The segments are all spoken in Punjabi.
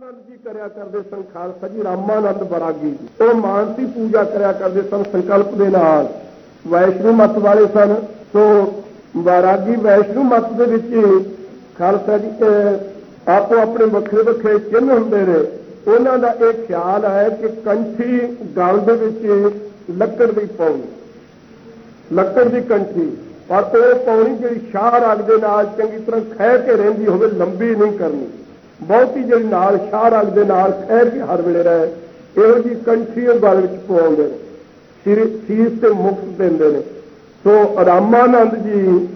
ਰਾਮਾਨੰਦ ਜੀ ਕਰਿਆ ਕਰਦੇ ਸਨ ਖਾਲਸਾ ਜੀ, ਰਾਮਾਨੰਦ ਬਰਾਗੀ ਜੀ। ਉਹ ਮਾਨਤੀ ਪੂਜਾ ਕਰਿਆ ਕਰਦੇ ਸਨ ਸੰਕਲਪ ਦੇ ਨਾਲ। ਵੈਸ਼ਨੂ ਮਤ ਵਾਲੇ ਸਨ। ਸੋ ਬਰਾਗੀ ਵੈਸ਼ਨੂ ਮਤ ਦੇ ਵਿੱਚ ਖਾਲਸਾ ਜੀ ਆਪੋ ਆਪਣੇ ਵੱਖਰੇ ਵੱਖਰੇ ਚਿੰਨ੍ਹ ਹੁੰਦੇ ਨੇ। ਉਹਨਾਂ ਦਾ ਇਹ ਖਿਆਲ ਹੈ ਕਿ ਕੰਠੀ ਗਲ ਦੇ ਵਿੱਚ ਲੱਕੜ ਦੀ ਪਾਉਣੀ ਲੱਕੜ ਦੀ ਕੰਠੀ। ਪਰ ਉਹ ਪੌਣੀ ਜਿਹੜੀ ਸ਼ਾਹ ਰਗ ਦੇ ਨਾਲ ਚੰਗੀ ਤਰ੍ਹਾਂ ਖਹਿ ਕੇ ਰਹਿੰਦੀ ਹੋਵੇ, ਲੰਬੀ ਨਹੀਂ ਕਰਨੀ। ਬਹੁਤੀ ਜਿਹੜੀ ਨਾਲ ਸ਼ਾਹ ਰੰਗ ਦੇ ਨਾਲ ਖਹਿ ਕੇ ਹਰ ਵੇਲੇ ਰਹੇ, ਇਹੋ ਜੀ ਕੰਠੀ ਉਹ ਗਲ ਵਿੱਚ ਪਵਾਉਂਦੇ ਨੇ। ਸਿਰ ਸੀਸ ਤੇ ਮੁਕਤ ਦਿੰਦੇ ਨੇ। ਸੋ ਰਾਮਾਨੰਦ ਜੀ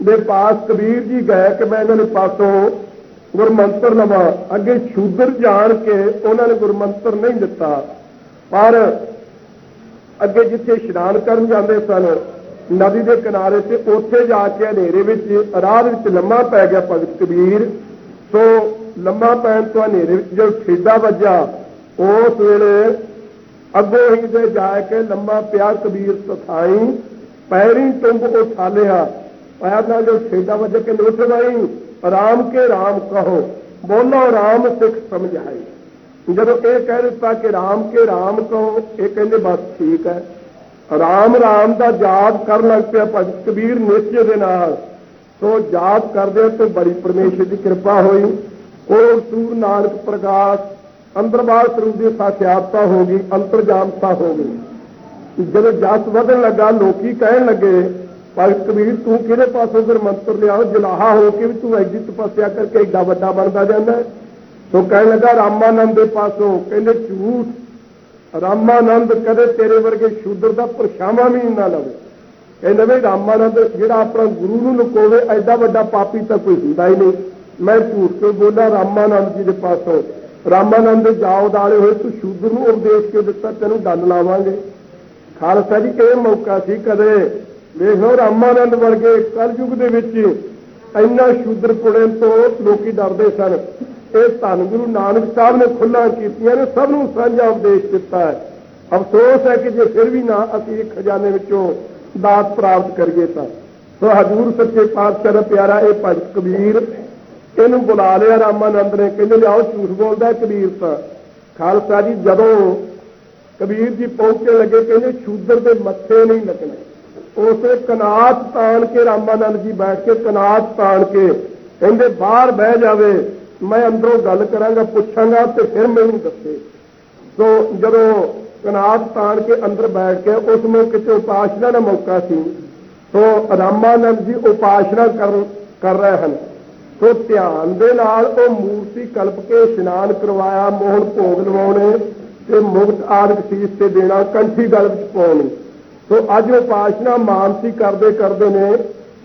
ਦੇ ਪਾਸ ਕਬੀਰ ਜੀ ਗਏ ਕਿ ਮੈਂ ਇਹਨਾਂ ਦੇ ਪਾਸੋਂ ਗੁਰਮੰਤਰ ਲਵਾਂ। ਅੱਗੇ ਸ਼ੂਦਰ ਜਾਣ ਕੇ ਉਹਨਾਂ ਨੇ ਗੁਰਮੰਤਰ ਨਹੀਂ ਦਿੱਤਾ। ਪਰ ਅੱਗੇ ਜਿੱਥੇ ਇਸ਼ਨਾਨ ਕਰਨ ਜਾਂਦੇ ਸਨ, ਨਦੀ ਦੇ ਕਿਨਾਰੇ ਤੇ ਉੱਥੇ ਜਾ ਕੇ ਹਨੇਰੇ ਵਿੱਚ, ਰਾਹ ਵਿੱਚ ਲੰਮਾ ਪੈ ਗਿਆ ਭਗਤ ਕਬੀਰ। ਸੋ ਲੰਮਾ ਪੈਣ ਤੋਂ ਹਨੇਰੇ ਵਿੱਚ ਜਦੋਂ ਠੇਡਾ ਵੱਜਾ, ਉਸ ਵੇਲੇ ਅੱਗੋਂ ਹੀ ਦੇ ਜਾ ਕੇ ਲੰਮਾ ਪਿਆ ਕਬੀਰ ਤਥਾਈ ਪੈਰੀ ਤੁੰਬ ਉਠਾਲਿਆ ਪੈਰ ਨਾਲ ਜੋ ਛੇਡਾ ਵੱਜ ਕੇ ਉੱਠ ਗਈ ਰਾਮ ਕੇ ਰਾਮ ਕਹੋ। ਬੋਲੋ ਰਾਮ ਸਿੱਖ ਸਮਝਾਈ ਜਦੋਂ ਇਹ ਕਹਿ ਦਿੱਤਾ ਕਿ ਰਾਮ ਕੇ ਰਾਮ ਕਹੋ, ਇਹ ਕਹਿੰਦੇ, ਬਸ ਠੀਕ ਹੈ। ਰਾਮ ਰਾਮ ਦਾ ਜਾਪ ਕਰਨ ਲੱਗ ਪਿਆ ਭਗਤ ਕਬੀਰ ਨਿਸ਼ਚੇ ਦੇ ਨਾਲ। ਸੋ ਜਾਪ ਕਰਦੇ ਤੇ ਬੜੀ ਪਰਮੇਸ਼ਰ ਦੀ ਕਿਰਪਾ ਹੋਈ। ਉਹ ਸੂਰ ਨਾਨਕ ਪ੍ਰਕਾਸ਼, ਅੰਦਰ ਅੰਦਰਬਾਰ ਸਰੂਪ ਦੀ ਸਾਖਿਆਤਤਾ ਹੋ ਗਈ ਅੰਤਰਜਾਮਤਾ ਹੋ ਗਈ। ਜਦੋਂ ਜਸ ਵਧਣ ਲੱਗਾ, ਲੋਕੀ ਕਹਿਣ ਲੱਗੇ ਭਗਤ ਕਬੀਰ, ਤੂੰ ਕਿਹੜੇ ਪਾਸੋਂ ਫਿਰ ਮੰਤਰ ਲਿਆਓ ਜਲਾਹਾ ਹੋ ਕੇ ਵੀ ਤੂੰ ਐਡੀ ਤਪੱਸਿਆ ਕਰਕੇ ਏਡਾ ਵੱਡਾ ਬਣਦਾ ਜਾਂਦਾ ਸੋ ਕਹਿਣ ਲੱਗਾ, ਰਾਮਾਨੰਦ ਦੇ ਪਾਸੋਂ। ਕਹਿੰਦੇ, ਝੂਠ। ਰਾਮਾਨੰਦ ਕਦੇ ਤੇਰੇ ਵਰਗੇ ਸ਼ੂਦਰ ਦਾ ਪਰਛਾਵਾਂ ਵੀ ਨਾ ਲਵੇ। ਕਹਿੰਦੇ ਵੀ ਰਾਮਾਨੰਦ ਜਿਹੜਾ ਆਪਣਾ ਗੁਰੂ ਨੂੰ ਲੁਕੋਵੇ, ਐਡਾ ਵੱਡਾ ਪਾਪੀ ਤਾਂ ਕੋਈ ਹੁੰਦਾ ਹੀ ਨਹੀਂ। ਮੈਂ ਝੂਠ ਕਿਉਂ ਬੋਲਾਂ? ਰਾਮਾਨੰਦ ਜੀ ਦੇ ਪਾਸੋਂ। ਰਾਮਾਨੰਦ ਦੇ ਜਾਓ ਦਾਲੇ ਹੋਏ, ਤੂੰ ਸ਼ੂਦਰ ਨੂੰ ਉਪਦੇਸ਼ ਕਿਉਂ ਦਿੱਤਾ? ਤੈਨੂੰ ਦੰਡ ਲਾਵਾਂਗੇ। ਖਾਲਸਾ ਜੀ, ਇਹ ਮੌਕਾ ਸੀ ਕਦੇ। ਵੇਖੋ ਰਾਮਾਨੰਦ ਵਰਗੇ ਕਲਯੁਗ ਦੇ ਵਿੱਚ ਇੰਨਾ ਸ਼ੂਦਰ ਪੁੜੇ ਤੋਂ ਲੋਕੀ ਡਰਦੇ ਸਨ। ਇਹ ਧੰਨ ਗੁਰੂ ਨਾਨਕ ਸਾਹਿਬ ਨੇ ਖੁੱਲਾ ਕੀਤੀਆਂ ਨੇ, ਸਭ ਨੂੰ ਸਾਂਝਾ ਉਪਦੇਸ਼ ਦਿੱਤਾ ਹੈ। ਅਫਸੋਸ ਹੈ ਕਿ ਜੇ ਫਿਰ ਵੀ ਨਾ, ਅਸੀਂ ਇਹ ਖਜ਼ਾਨੇ ਵਿੱਚੋਂ ਦਾਤ ਪ੍ਰਾਪਤ ਕਰੀਏ ਤਾਂ। ਸੋ ਹਜ਼ੂਰ ਸੱਚੇ ਪਾਤਸ਼ਾਹ ਦਾ ਪਿਆਰਾ ਇਹ ਭਗਤ ਕਬੀਰ, ਇਹਨੂੰ ਬੁਲਾ ਲਿਆ ਰਾਮਾਨੰਦ ਨੇ, ਕਹਿੰਦੇ ਲਿਆਓ, ਝੂਠ ਬੋਲਦਾ ਕਬੀਰ ਤਾਂ। ਖਾਲਸਾ ਜੀ ਜਦੋਂ ਕਬੀਰ ਜੀ ਪਹੁੰਚਣ ਲੱਗੇ, ਕਹਿੰਦੇ ਸ਼ੂਦਰ ਦੇ ਮੱਥੇ ਨਹੀਂ ਲੱਗਣੇ। ਉਸੇ ਕਨਾਤ ਤਾਣ ਕੇ ਰਾਮਾਨੰਦ ਜੀ ਬੈਠ ਕੇ, ਕਨਾਤ ਤਾਣ ਕੇ ਕਹਿੰਦੇ, ਬਾਹਰ ਬਹਿ ਜਾਵੇ, ਮੈਂ ਅੰਦਰੋਂ ਗੱਲ ਕਰਾਂਗਾ, ਪੁੱਛਾਂਗਾ ਤੇ ਫਿਰ ਮੈਨੂੰ ਦੱਸੇ। ਸੋ ਜਦੋਂ ਕਨਾਤ ਤਾਣ ਕੇ ਅੰਦਰ ਬੈਠ ਕੇ ਉਸ ਮੌਕੇ ਤੇ ਉਪਾਸ਼ਨਾ ਦਾ ਮੌਕਾ ਸੀ, ਸੋ ਰਾਮਾਨੰਦ ਜੀ ਉਪਾਸ਼ਨਾ ਕਰ ਕਰ ਰਹੇ ਹਨ। ਸੋ ਧਿਆਨ ਦੇ ਨਾਲ ਉਹ ਮੂਰਤੀ ਕਲਪ ਕੇ ਇਸ਼ਨਾਨ ਕਰਵਾਇਆ, ਮੋਹਨ ਭੋਗ ਲਵਾਉਣੇ ਤੇ ਮੁਕਤ ਆਦਿਕ ਸੀਸ ਤੇ ਦੇਣਾ ਕੰਠੀ ਗਲ ਵਿੱਚ ਪਾਉਣੀ। ਸੋ ਅੱਜ ਉਪਾਸ਼ਨਾ ਮਾਨਸੀ ਕਰਦੇ ਕਰਦੇ ਨੇ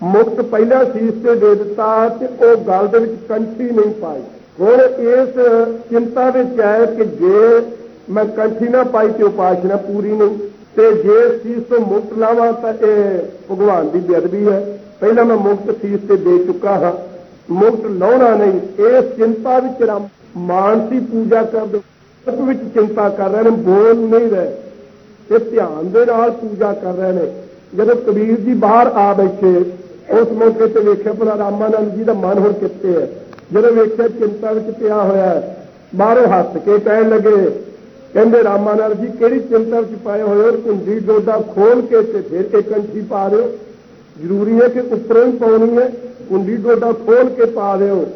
ਮੁਕਤ ਪਹਿਲਾ ਸੀਸ ਤੇ ਦੇ ਦਿੱਤਾ ਤੇ ਉਹ ਗਲ ਦੇ ਵਿੱਚ ਕੰਠੀ ਨਹੀਂ ਪਾਈ। ਹੁਣ ਇਸ ਚਿੰਤਾ ਵਿੱਚ ਹੈ ਕਿ ਜੇ ਮੈਂ ਕੰਠੀ ਨਾ ਪਾਈ ਤੇ ਉਪਾਸ਼ਨਾ ਪੂਰੀ ਨਹੀਂ ਤੇ ਜੇ ਸੀਸ ਤੋਂ ਮੁਕਤ ਲਾਵਾਂ ਤਾਂ ਇਹ ਭਗਵਾਨ ਦੀ ਬੇਅਦਬੀ ਹੈ। ਪਹਿਲਾਂ ਮੈਂ ਮੁਕਤ ਸੀਸ ਤੇ ਦੇ ਚੁੱਕਾ ਹਾਂ। ਮੁਕਤ ਲਾਉਣਾ ਨਹੀਂ ਇਸ ਚਿੰਤਾ ਵਿੱਚ ਰਾਮ ਮਾਨਸੀ ਪੂਜਾ ਕਰਦੇ, ਉਸ ਵਿੱਚ ਚਿੰਤਾ ਕਰ ਰਹੇ ਨੇ, ਬੋਲ ਨਹੀਂ ਰਹੇ। ਤੇ ਧਿਆਨ ਦੇ ਨਾਲ ਪੂਜਾ ਕਰ ਰਹੇ ਨੇ। ਜਦੋਂ ਕਬੀਰ ਜੀ ਬਾਹਰ ਆ ਬੈਠੇ, ਉਸ ਮੌਕੇ ਤੇ ਵੇਖਿਆ ਭਲਾ ਰਾਮਾਨੰਦ ਜੀ ਦਾ ਮਨ ਹੁਣ ਕਿੱਥੇ ਹੈ। ਜਦੋਂ ਵੇਖਿਆ ਚਿੰਤਾ ਵਿੱਚ ਪਿਆ ਹੋਇਆ ਬਾਹਰੋਂ ਹੱਸ ਕੇ ਕਹਿਣ ਲੱਗੇ ਕਹਿੰਦੇ ਰਾਮਾਨੰਦ ਜੀ, ਕਿਹੜੀ ਚਿੰਤਾ ਚ ਪਾਏ ਹੋਏ ਹੋ? ਕੁੰਡੀ ਡੋਡਾ ਖੋਲ ਕੇ ਤੇ ਫਿਰ ਇੱਕ ਕੰਠੀ ਪਾ ਦਿਓ। ਜ਼ਰੂਰੀ ਹੈ ਕਿ ਉੱਪਰੋਂ ਹੀ ਪਾਉਣੀ ਹੈ। ਕੁੰਡੀ ਡੋਡਾ ਖੋਲ ਕੇ ਪਾ ਦਿਓ।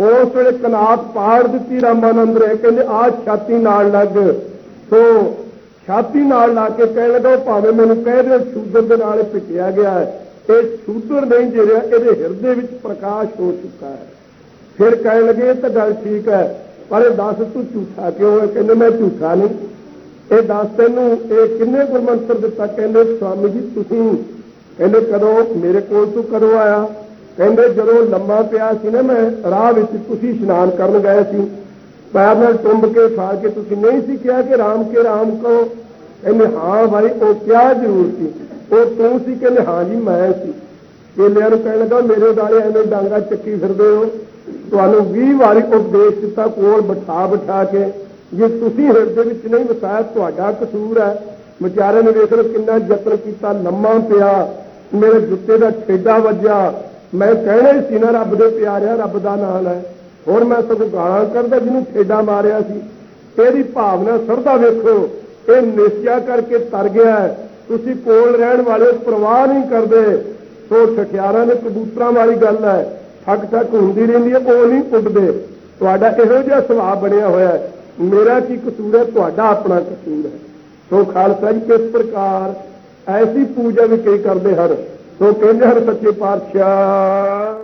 ਉਸ ਵੇਲੇ ਕਨਾਤ ਪਾੜ ਦਿੱਤੀ ਰਾਮਾਨੰਦ ਨੇ। ਕਹਿੰਦੇ, ਆ ਛਾਤੀ ਨਾਲ ਲੱਗ। ਸੋ ਛਾਤੀ ਨਾਲ ਲਾ ਕੇ ਕਹਿਣ ਲੱਗਾ ਭਾਵੇਂ ਮੈਨੂੰ ਕਹਿ ਦਿਓ ਸ਼ੂਦਰ ਦੇ ਨਾਲ ਇਹ ਪਿੱਟਿਆ ਗਿਆ ਹੈ। ਇਹ ਸ਼ੂਦਰ ਨਹੀਂ ਜਿਹੜਾ ਇਹਦੇ ਹਿਰਦੇ ਵਿੱਚ ਪ੍ਰਕਾਸ਼ ਹੋ ਚੁੱਕਾ ਹੈ। ਫਿਰ ਕਹਿਣ ਲੱਗੇ, ਇਹ ਤਾਂ ਗੱਲ ਠੀਕ ਹੈ। ਪਰ ਇਹ ਦੱਸ ਤੂੰ ਝੂਠਾ ਕਿਉਂ ਹੈ? ਕਹਿੰਦੇ ਮੈਂ ਝੂਠਾ ਨਹੀਂ। ਇਹ ਦੱਸ ਤੈਨੂੰ ਇਹ ਕਿੰਨੇ ਗੁਰਮੰਤਰ ਦਿੱਤਾ? ਕਹਿੰਦੇ, ਸਵਾਮੀ ਜੀ, ਤੁਸੀਂ ਕਹਿੰਦੇ ਕਦੋਂ ਮੇਰੇ ਕੋਲ ਤੂੰ ਕਦੋਂ ਆਇਆ? ਕਹਿੰਦੇ, ਜਦੋਂ ਲੰਮਾ ਪਿਆ ਸੀ ਨਾ ਮੈਂ, ਰਾਹ ਵਿੱਚ ਤੁਸੀਂ ਇਸ਼ਨਾਨ ਕਰਨ ਗਏ ਸੀ। ਪੈਰ ਨਾਲ ਟੁੰਬ ਕੇ ਖਾ ਕੇ ਤੁਸੀਂ ਨਹੀਂ ਸੀ ਕਿਹਾ ਕਿ ਰਾਮ ਕੇ ਰਾਮ ਕਹੋ? ਕਹਿੰਦੇ, ਹਾਂ ਭਾਈ, ਉਹ ਕਿਆ ਜ਼ਰੂਰ ਸੀ। ਉਹ ਤੂੰ ਸੀ? ਕਹਿੰਦੇ, ਹਾਂ ਜੀ, ਮੈਂ ਸੀ। ਕੇਲਿਆਂ ਨੂੰ ਕਹਿਣ ਲੱਗਾ, ਮੇਰੇ ਦਾਲੇ ਐਵੇਂ ਡਾਂਗਾ ਚੱਕੀ ਫਿਰਦੇ ਹੋ। ਤੁਹਾਨੂੰ 20 ਵਾਰੀ ਉਪਦੇਸ਼ ਦਿੱਤਾ, ਕੋਲ ਬਿਠਾ ਬਿਠਾ ਕੇ। ਜੇ ਤੁਸੀਂ ਹਿਰਦੇ ਵਿੱਚ ਨਹੀਂ ਵਸਾਇਆ, ਤੁਹਾਡਾ ਕਸੂਰ ਹੈ। ਵਿਚਾਰੇ ਨੇ ਵੇਖ ਲਓ ਕਿੰਨਾ ਯਤਨ ਕੀਤਾ, ਲੰਮਾ ਪਿਆ। ਮੇਰੇ ਜੁੱਤੇ ਦਾ ਛੇਡਾ ਵੱਜਿਆ। ਮੈਂ ਕਹਿਣਾ ਹੀ ਸੀ ਨਾ, ਰੱਬ ਦੇ ਪਿਆਰਿਆ, ਰੱਬ ਦਾ ਨਾਮ ਹੈ। ਹੋਰ ਮੈਂ ਸਗੋਂ ਗਾਲਾਂ ਕਰਦਾ ਜਿਹਨੂੰ ਛੇਡਾ ਮਾਰਿਆ ਸੀ। ਇਹਦੀ ਭਾਵਨਾ ਸਰਦਾ ਵੇਖੋ, ਇਹ ਨੇਸ਼ਿਆ ਕਰਕੇ ਤਰ ਗਿਆ ਤੁਸੀਂ ਕੋਲ ਰਹਿਣ ਵਾਲੇ ਪਰਵਾਹ ਨਹੀਂ ਕਰਦੇ। ਸੋ ਠਠਿਆਰਾਂ ਦੇ ਕਬੂਤਰਾਂ ਵਾਲੀ ਗੱਲ ਹੈ। ਠੱਕ ਠੱਕ ਹੁੰਦੀ ਰਹਿੰਦੀ ਹੈ, ਉਹ ਨਹੀਂ ਪੁੱਟਦੇ। ਤੁਹਾਡਾ ਇਹੋ ਜਿਹਾ ਸੁਭਾਅ ਬਣਿਆ ਹੋਇਆ ਹੈ। ਮੇਰਾ ਕੀ ਕਸੂਰ ਹੈ? ਤੁਹਾਡਾ ਆਪਣਾ ਕਸੂਰ ਹੈ। ਸੋ ਖਾਲਸਾ ਜੀ, ਕਿਸ ਪ੍ਰਕਾਰ ਐਸੀ ਪੂਜਾ ਵੀ ਕਈ ਕਰਦੇ ਹਨ। ਸੋ ਕਹਿੰਦੇ ਹਨ, ਸੱਚੇ ਪਾਤਸ਼ਾਹ।